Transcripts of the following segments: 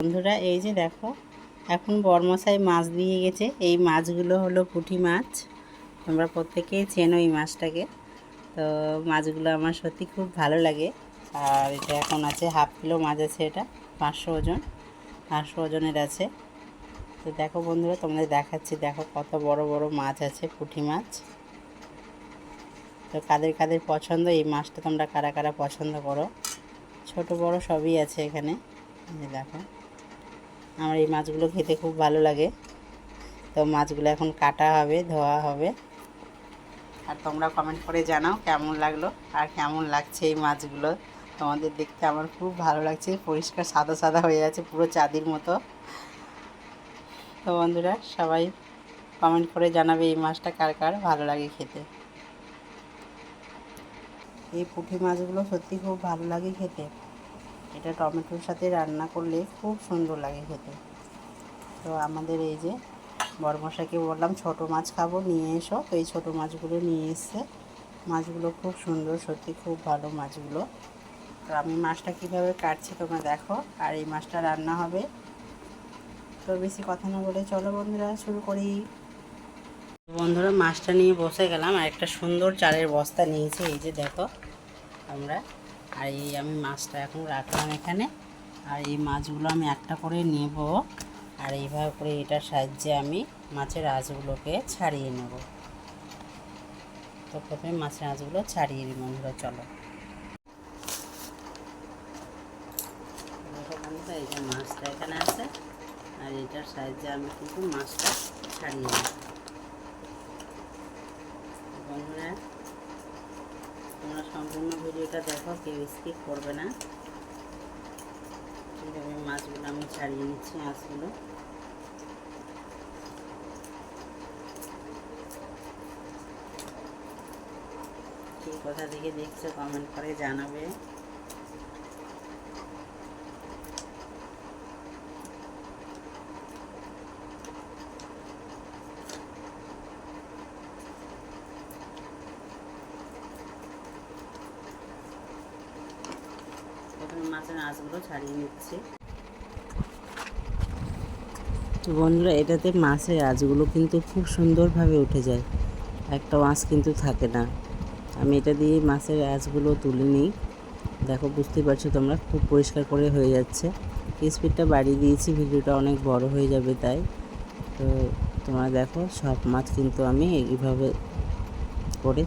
বন্ধুরা, এই যে দেখো, এখন বরমশাই মাছ দিয়ে গেছে। এই মাছগুলো হলো পুঁটি মাছ। তোমরা প্রত্যেকেই চেনো এই মাছটাকে। তো মাছগুলো আমার সত্যি খুব ভালো লাগে। আর এটা এখন আছে, হাফ কিলো মাছ আছে এটা, পাঁচশো ওজন, পাঁচশো ওজনের আছে। তো দেখো বন্ধুরা, তোমাদের দেখাচ্ছি, দেখো কত বড় বড় মাছ আছে, পুঁটি মাছ। তো কাদের কাদের পছন্দ, এই মাছটা তোমরা কারা কারা পছন্দ করো? ছোট বড় সবই আছে এখানে। দেখো। আমার এই মাছগুলো খেতে খুব ভালো লাগে। তো মাছগুলো এখন কাটা হবে, ধোয়া হবে। আর তোমরা কমেন্ট করে জানাও কেমন লাগল আর কেমন লাগছে এই মাছগুলো। তোমাদের দেখতে আমার খুব ভালো লাগছে, পরিষ্কার সাদা সাদা হয়ে আছে, পুরো চাঁদির মতো। তো বন্ধুরা, সবাই কমেন্ট করে জানাবে এই মাছটা কার কার ভালো লাগে খেতে। এই পুঁটি মাছগুলো সত্যি খুব ভালো লাগে খেতে। এটা টমেটোর সাথে রান্না করলে খুব সুন্দর লাগে খেতে। তো আমাদের এই যে বড়মশাইকে বললাম, ছোট মাছ খাব, নিয়ে এসো। তো এই ছোটো মাছগুলো নিয়ে এসছে। মাছগুলো খুব সুন্দর, সত্যি খুব ভালো মাছগুলো। তো আমি মাছটা কীভাবে কাটছি তোমরা দেখো। আর এই মাছটা রান্না হবে। তো বেশি কথা না বলে চলো বন্ধুরা, শুরু করি। বন্ধুরা, মাছটা নিয়ে বসে গেলাম। আর একটা সুন্দর চালের বস্তা নিয়েছি। এই যে দেখো, আমরা আর এই আমি মাছটা এখন রাখলাম এখানে। আর এই মাছগুলো আমি একটা করে নেব আর এইভাবে করে এটার সাহায্যে আমি মাছের আঁচগুলোকে ছাড়িয়ে নেব। তো প্রথমে মাছের আঁচগুলো ছাড়িয়ে দিই বন্ধুরা, চলো। এই যে মাছটা এখানে আছে। আর এটার সাহায্যে আমি কিন্তু মাছটা ছাড়িয়ে নেব। বন্ধুরা তোমরা সম্পূর্ণ ভিডিওটা দেখো, কেউ স্কিপ করবে না। এইভাবে মাছগুলো আমি ছাড়িয়ে নিচ্ছি মাছগুলো কি কথা থেকে দেখছ কমেন্ট করে জানাবে। ছাড়িয়ে নিচ্ছি। তো বন্ধুরা, এটাতে মাছের আঁচগুলো কিন্তু খুব সুন্দরভাবে উঠে যায়। একটা মাছ কিন্তু থাকে না। আমি এটা দিয়ে মাছের আঁচগুলো তুলে নিই। দেখো, বুঝতেই পারছ তোমরা, খুব পরিষ্কার করে হয়ে যাচ্ছে। স্পিডটা বাড়িয়ে দিয়েছি, ভিডিওটা অনেক বড় হয়ে যাবে তাই। তো তোমরা দেখো, সব মাছ কিন্তু আমি এইভাবে করে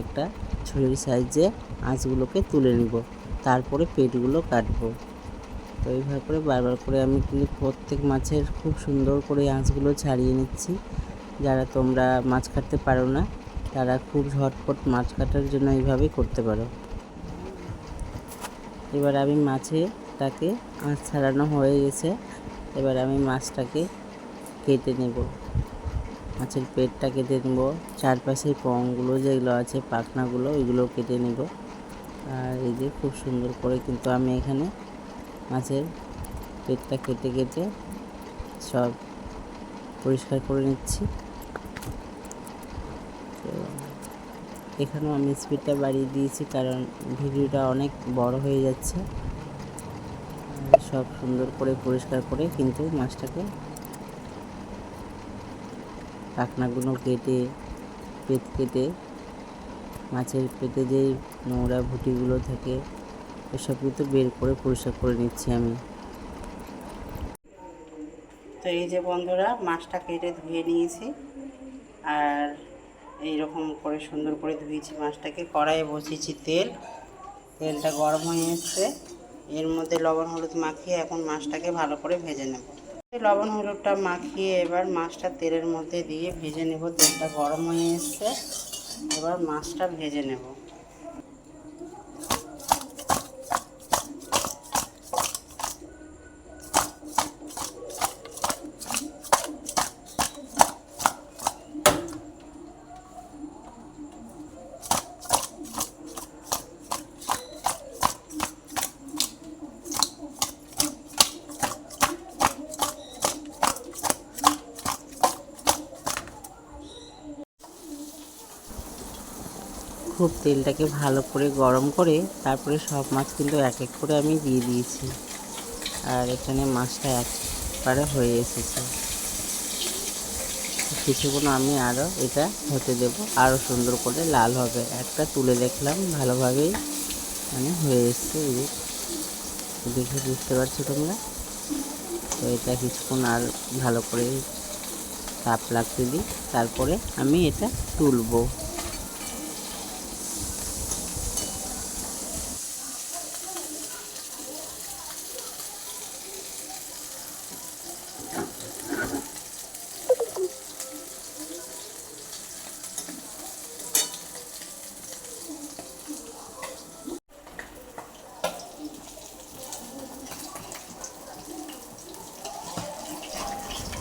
একটা ছুরির সাইজে আঁচগুলোকে তুলে নেব। তারপরে পেটগুলো কাটবো। তো এইভাবে করে বারবার করে আমি কিন্তু প্রত্যেক মাছের খুব সুন্দর করে আঁচগুলো ছাড়িয়ে নিচ্ছি। যারা তোমরা মাছ কাটতে পারো না, তারা খুব ঝটপট মাছ কাটার জন্য এইভাবেই করতে পারো। এবার আমি মাছেরটাকে আঁচ ছাড়ানো হয়ে গেছে। এবার আমি মাছটাকে কেটে নেব। মাছের পেটটা কেটে নেব। চারপাশের পংগুলো যেগুলো আছে, পাখনাগুলো, ওইগুলো কেটে নেব। আর এই যে খুব সুন্দর করে কিন্তু আমি এখানে মাছের পেটটা কেটে কেটে সব পরিষ্কার করে নিচ্ছি। তো এখানেও আমি স্পিডটা বাড়িয়ে দিয়েছি কারণ ভিডিওটা অনেক বড় হয়ে যাচ্ছে। সব সুন্দর করে পরিষ্কার করে কিন্তু মাছটাকে পাখনাগুলো কেটে, পেট কেটে মাছের পেটে যে নোংরা ভুটিগুলো থাকে এসব কিন্তু বের করে পরিষ্কার করে নিচ্ছি আমি। তো এই যে বন্ধুরা, মাছটা কেটে ধুয়ে নিয়েছি আর এই রকম করে সুন্দর করে ধুয়েছি মাছটাকে। কড়াইয়ে বসিয়েছি তেল, তেলটা গরম হয়ে এসছে। এর মধ্যে লবণ হলুদ মাখিয়ে এখন মাছটাকে ভালো করে ভেজে নেব। লবণ হলুদটা মাখিয়ে এবার মাছটা তেলের মধ্যে দিয়ে ভেজে নেব। তেলটা গরম হয়ে এসছে। এবার মাছটা ভেজে নেব। খুব তেলটাকে ভালো করে গরম করে তারপরে সব মাছ কিন্তু এক এক করে আমি দিয়ে দিয়েছি। আর এখানে মাছটা একবারে হয়ে এসেছে। কিছুক্ষণ আমি আরও এটা হতে দেব। আরও সুন্দর করে লাল হবে। একটা তুলে দেখলাম, ভালোভাবেই মানে হয়ে এসছে দেখে বুঝতে পারছ তোমরা? তো এটা কিছুক্ষণ আর ভালো করে তাপ লাগতে দিই। তারপরে আমি এটা তুলবো।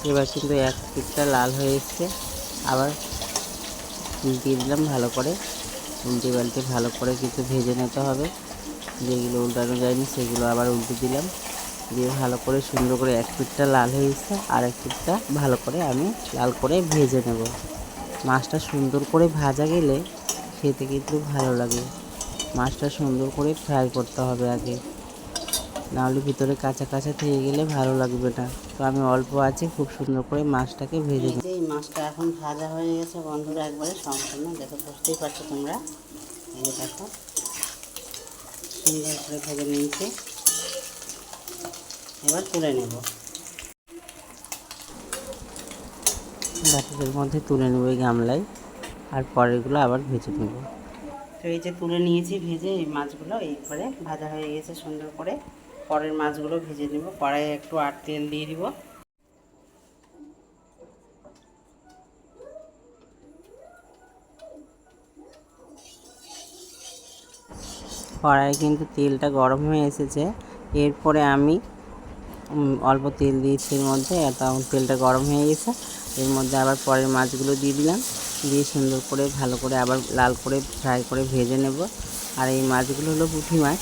এবার কিন্তু এক পিঠটা লাল হয়ে এসছে। আবার দিয়ে দিলাম ভালো করে। উল্টে পাল্টে ভালো করে কিছু ভেজে নিতে হবে। যেগুলো উল্টানো যায়নি সেগুলো আবার উল্টে দিলাম। দিয়ে ভালো করে সুন্দর করে এক পিঠটা লাল হয়ে এসছে। আর এক পিঠটা ভালো করে আমি লাল করে ভেজে নেব। মাছটা সুন্দর করে ভাজা গেলে খেতে কিন্তু ভালো লাগে। মাছটা সুন্দর করে ফ্রাই করতে হবে আগে। নাহলে ভিতরে কাঁচা কাঁচা থেকে গেলে ভালো লাগবে না। তো আমি অল্প আছে খুব সুন্দর করে মাছটাকে ভেজে নিই এই মাছটা এখন ভাজা হয়ে গেছে বন্ধুরা একবারে সম্পূর্ণ। দেখো বুঝতেই পারছ তোমরা? এই দেখো সুন্দর করে ভেজে নিয়েছি। এবার তুলে নেব। বাটির মধ্যে তুলে নেব এই গামলায় আর পরেরগুলো আবার ভেজে নেব। তো এই যে তুলে নিয়েছি ভেজে এই মাছগুলো এইবারে ভাজা হয়ে গেছে সুন্দর করে। পরের মাছগুলো ভেজে নেব। কড়াইয়ে একটু আর তেল দিয়ে দিব। কড়াই কিন্তু তেলটা গরম হয়ে এসেছে। এরপরে আমি অল্প তেল দিয়েছি এর মধ্যে তখন তেলটা গরম হয়ে গেছে। এর মধ্যে আবার পরের মাছগুলো দিয়ে দিলাম। দিয়ে সুন্দর করে, ভালো করে আবার লাল করে, ফ্রাই করে ভেজে নেব। আর এই মাছগুলো হলো পুঁটি মাছ।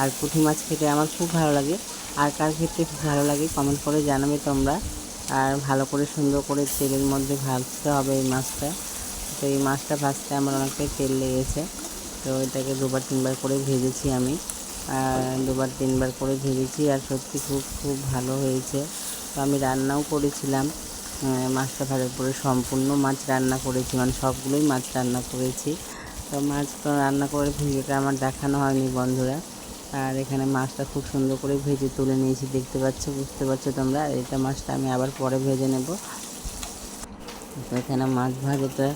আর পুঁটি মাছ খেতে আমার খুব ভালো লাগে। আর কার ক্ষেত্রে ভালো লাগে কমেন্ট করে জানাবে তোমরা। আর ভালো করে সুন্দর করে তেলের মধ্যে ভাজতে হবে এই মাছটা। তো এই মাছটা ভাজতে আমার অনেকটাই তেল লেগেছে। তো এটাকে দুবার তিনবার করে ভেজেছি আমি। আর দুবার তিনবার করে ভেজেছি আর সত্যি খুব খুব ভালো হয়েছে। তো আমি রান্নাও করেছিলাম। মাছটা ভাজার পরে সম্পূর্ণ মাছ রান্না করেছি। মানে সবগুলোই মাছ রান্না করেছি। তো মাছ রান্না করে ভিডিওটা আমার দেখানো হয়নি বন্ধুরা। আর এখানে মাছটা খুব সুন্দর করে ভেজে তুলে নিয়েছি, দেখতে পাচ্ছ, বুঝতে পারছ তোমরা? এটা মাছটা আমি আবার পরে ভেজে নেব। তো এখানে মাছ ভাজাটা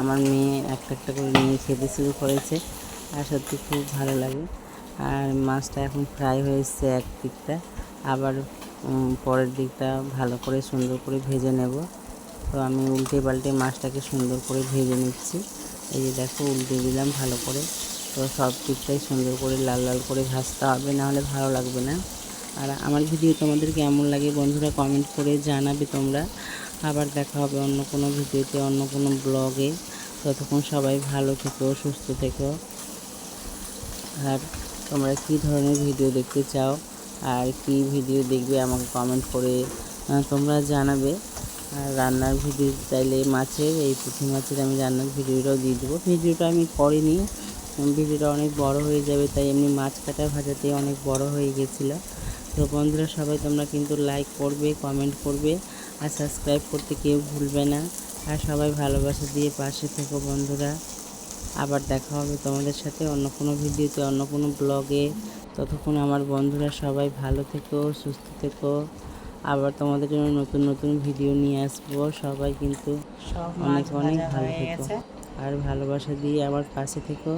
আমার মেয়ে একটা একটা করে নিয়ে খেতে শুরু করেছে, আর সত্যি খুব ভালো লাগে। আর মাছটা এখন ফ্রাই হয়ে এসছে এক দিকটা আবার পরের দিকটা ভালো করে সুন্দর করে ভেজে নেব। তো আমি উল্টে পাল্টে মাছটাকে সুন্দর করে ভেজে নিচ্ছি। এই যে দেখো, উল্টে দিলাম ভালো করে। তো সব দিকটাই সুন্দর করে লাল লাল করে ভাজতে হবে, নাহলে ভালো লাগবে না। আর আমার ভিডিও তোমাদের কেমন লাগে বন্ধুরা কমেন্ট করে জানাবে তোমরা। আবার দেখা হবে অন্য কোনো ভিডিওতে, অন্য কোনো ব্লগে ততক্ষণ সবাই ভালো থেকো, সুস্থ থেকো। আর তোমরা কী ধরনের ভিডিও দেখতে চাও, আর কি ভিডিও দেখবে আমাকে কমেন্ট করে তোমরা জানাবে। আর রান্নার ভিডিও চাইলে মাছের, এই পুঁটি মাছের আমি রান্নার ভিডিওটাও দিয়ে দেবো। ভিডিওটা আমি করিনি ভিডিওটা অনেক বড় হয়ে যাবে তাই এমনি মাছ কাটা ভাজাতে অনেক বড় হয়ে গেছিল। তো বন্ধুরা সবাই তোমরা কিন্তু লাইক করবে কমেন্ট করবে আর সাবস্ক্রাইব করতে কেউ ভুলবে না। আর সবাই ভালোবাসা দিয়ে পাশে থেকো বন্ধুরা। আবার দেখা হবে তোমাদের সাথে অন্য কোনো ভিডিওতে অন্য কোনো ব্লগে। ততক্ষণ আমার বন্ধুরা সবাই ভালো থেকো সুস্থ থেকো। আবার তোমাদের জন্য নতুন নতুন ভিডিও নিয়ে আসব। সবাই কিন্তু অনেক অনেক ভালো থেকো। আর ভালোবাসা দিয়ে আমার পাশে থেকো।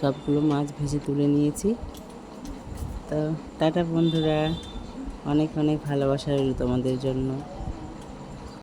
সবগুলো মাছ ভেজে তুলে নিয়েছি। তো টাটা বন্ধুরা অনেক অনেক ভালোবাসা রইল তোমাদের জন্য।